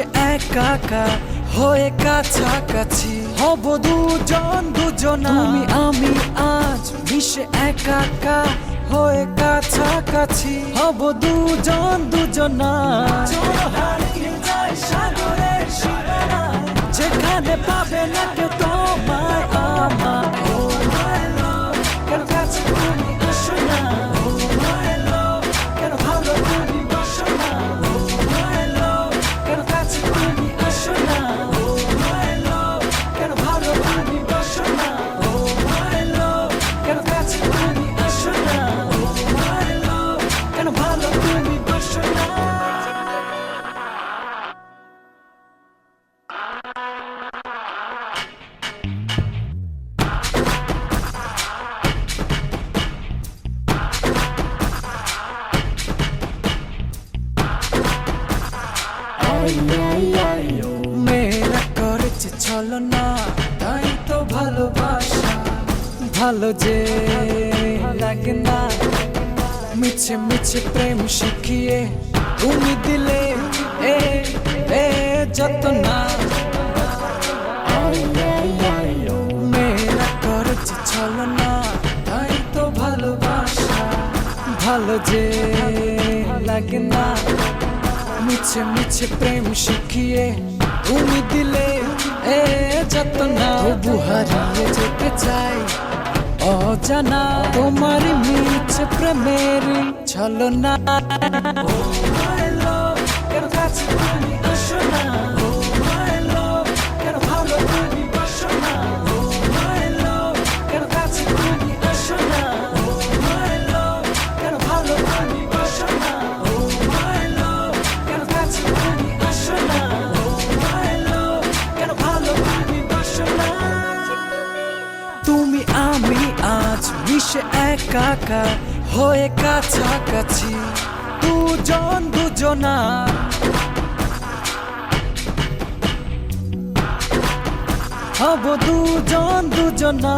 একা হয়ে কাছাকাছি। হব দুজন, দুজনা। তুমি, আমি, আজ মিশে একা হয়ে কাছাকাছি। হব দুজন, দুজনা। ভালো তুমি বাসো না। ছলো না তাই তো ভালোবাসা ভালো যে মিছে মিছে প্রেম শিখিয়ে তুমি দিলে, এ এ যত না মেয়েরা করেছে ছলো না তাই তো ভালোবাসা। ভালো যে লাগে না। মিছে মিছে প্রেম শিখিয়ে তুমি দিলে, এ যত না তবু হারিয়ে যেতে চাই। অজানা তোমার মিছে প্রেমের ছলো না কেন কাছে তুমি আসো না। আজ একাকা একা হয়ে কাছাকাছি। দুজন দুজনা হব দুজন দুজনা